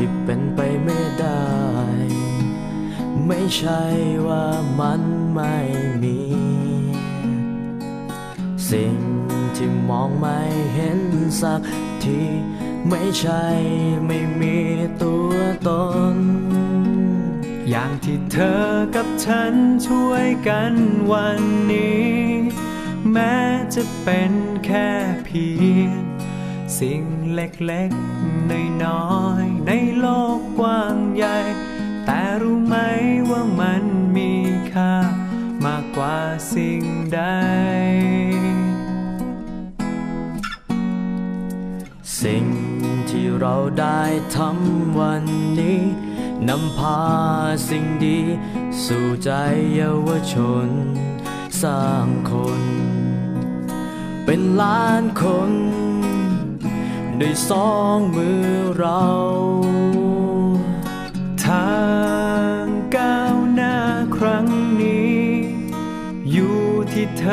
ที่เป็นไปไม่ได้ ไม่ใช่ว่ามันไม่มี สิ่งที่มองไม่เห็นสักที ไม่ใช่ไม่มีตัวตน อย่างที่เธอกับฉันช่วยกันวันนี้ แม้จะเป็นแค่เพียงสิ่งเล็กๆ น้อยๆ กว้างใหญ่ แต่รู้ไหมว่ามันมีค่ามากกว่าสิ่งใด สิ่งที่เราได้ทำวันนี้นำพาสิ่งดี สู่ใจเยาวชน สร้างคน เป็นล้านคนด้วยสองมือเรา อ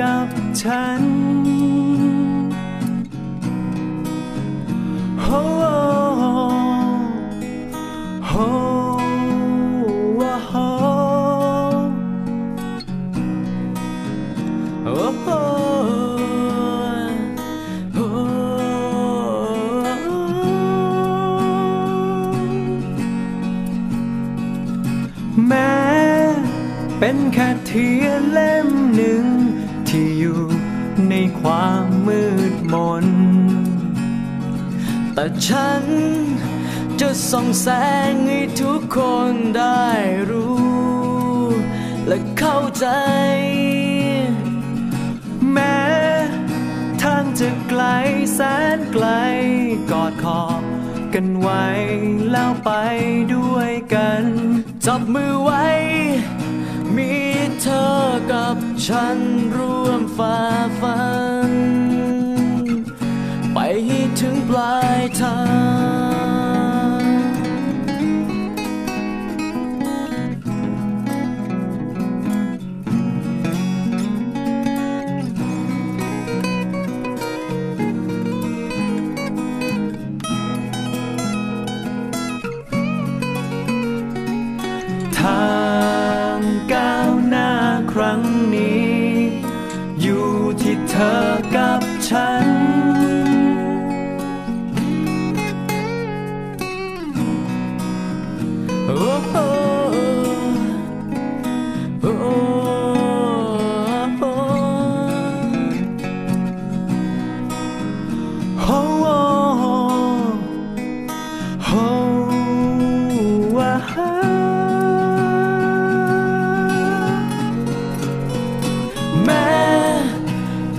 กับฉัน เป็นแค่เทียนเล่มหนึ่ง ที่อยู่ในความมืดมน แต่ฉันจะส่องแสงให้ทุกคนได้รู้ และเข้าใจ แม้ทางจะไกลแสนไกล กอดคอกันไว้แล้วไปด้วยกัน จับมือไว้ มีเธอกับฉันร่วมฝ่าฟัน ไปถึงปลายทาง เธอกับฉัน โอ้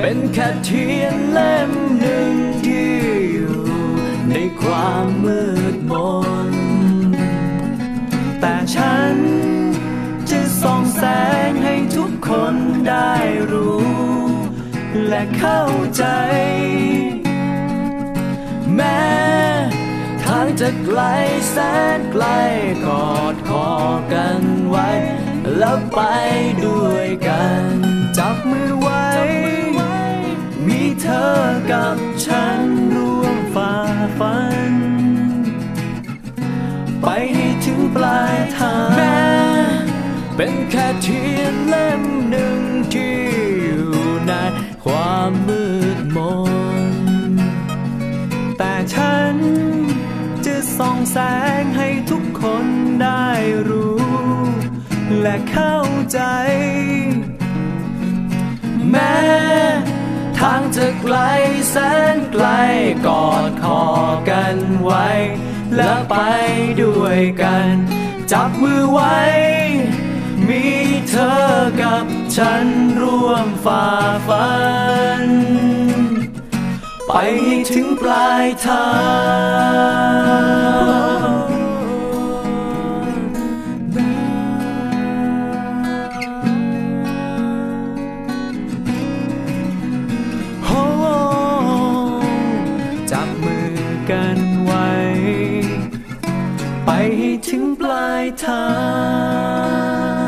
เป็นแค่เทียนเล่มหนึ่งที่อยู่ในความมืดมน แต่ฉันจะส่องแสงให้ทุกคนได้รู้ และเข้าใจ แม้ทางจะไกลแสนไกลกอดคอกันไว้ แล้วไปด้วยกัน กับฉันร่วมฝ่าฟัน ไปให้ถึงปลายทางแม้เป็นแค่เทียนเล่มหนึ่งที่อยู่ในความมืดมน แต่ฉันจะส่องแสงให้ทุกคนได้รู้ และเข้าใจ คอกันไว้ และไปด้วยกัน จับมือไว้ มีเธอกับฉันร่วมฝ่าฟัน ไปถึงปลายทาง ไปให้ถึงปลายทาง